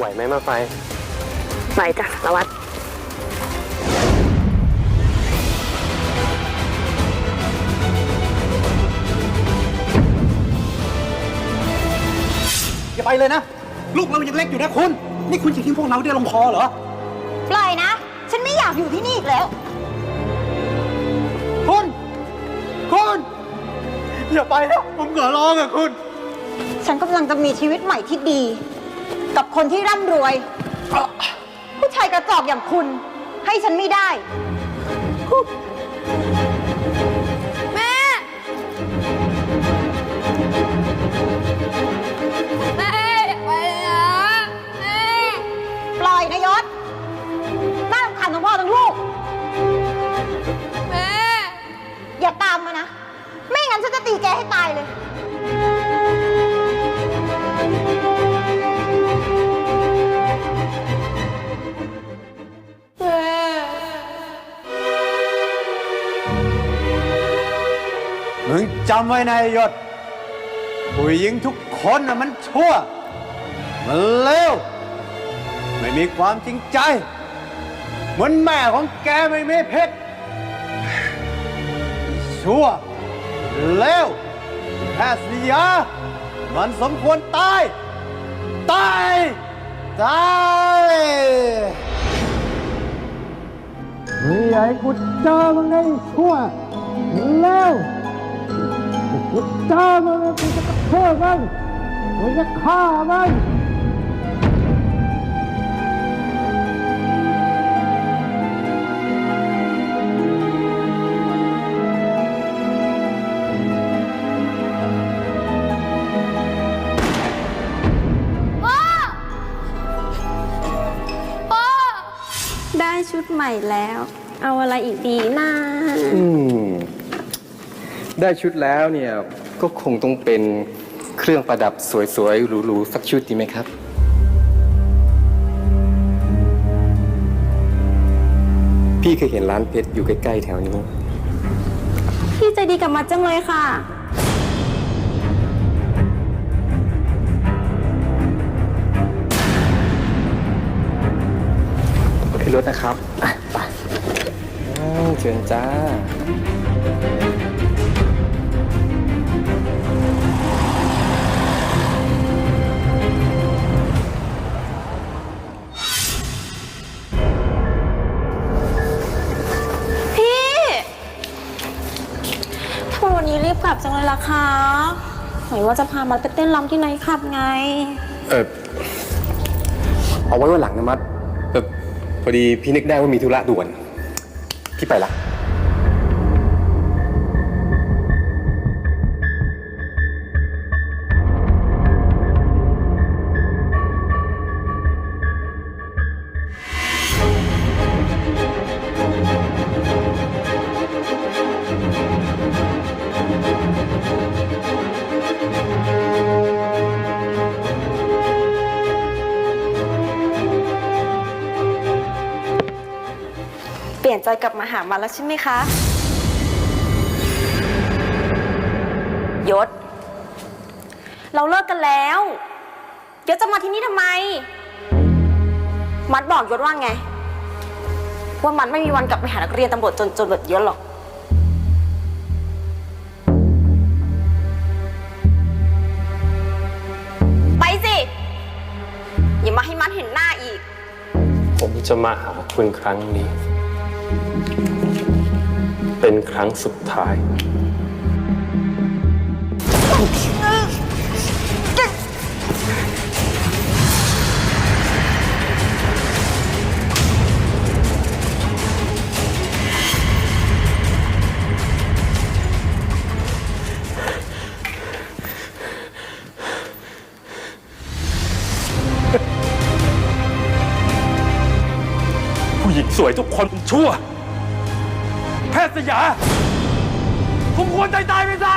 ไหวไหมมาไฟ ไหวจ้ะสารวัตรอย่าไปเลยนะ ลูกเรายังเล็กอยู่นะคุณ นี่คุณจะทิ้งพวกเราได้ลงคอเหรอ ปล่อยนะ ฉันไม่อยากอยู่ที่นี่อีกแล้ว คุณ คุณ อย่าไปนะผมขอร้องอะคุณ ฉันกำลังจะมีชีวิตใหม่ที่ดี กับคนที่ร่ำรวย ผู้ชายกระจอกอย่างคุณ ให้ฉันไม่ได้ แม่ แม่อย่าไปนะแม่ ปล่อยนายศน่ารำคาญทั้งพ่อทั้งลูก แม่ อย่าตามมานะ ไม่งั้นฉันจะตีแกให้ตายเลย มึงจำไว้นายยศผู้หญิงทุกคนน่ะมันชั่ว มันเลวไม่มีความจริงใจ เหมือนแม่ของแกไม่มีเพชรชั่วเลวแพทย์สยามันสมควรตาย ตาย ตายไม่อยากให้กูเจอมึงไอ้ชั่วเลว กูเจอมันกูจะกระเทือกมันกูจะฆ่ามันพ่อพ่อได้ชุดใหม่แล้ว เอาอะไรอีกดีนะ อืม ได้ชุดแล้วเนี่ยก็คงต้องเป็นเครื่องประดับสวยๆหรูๆสักชุดดีไหมครับ พี่เคยเห็นร้านเพชรอยู่ใกล้ๆแถวนี้ พี่ใจดีกับมัดจังเลยค่ะขึ้นรถนะครับอะไปอ้าวเชิญจ้า ลับจังเลยล่ะคะไหนว่าจะพามัดไปเต้นรำที่ไนท์คลับไง เออเอาไว้วันหลังนะมัดเออพอดีพี่นึกได้ว่ามีธุระด่วน พี่ไปละ เปลี่ยนใจกลับมาหามันแล้วใช่ไหมคะ ยศ เราเลิกกันแล้วยศจะมาที่นี่ทำไม มัดบอกยศว่าไง ว่ามันไม่มีวันกลับไปหานักเรียนตำรวจจนจนแบบยศหรอก ไปสิ อย่ามาให้มันเห็นหน้าอีก ผมจะมาหาคุณครั้งนี้ เป็นครั้งสุดท้าย ญิงสวยทุกคนชั่ว แพทย์สยาผมควรตายตายไปซะ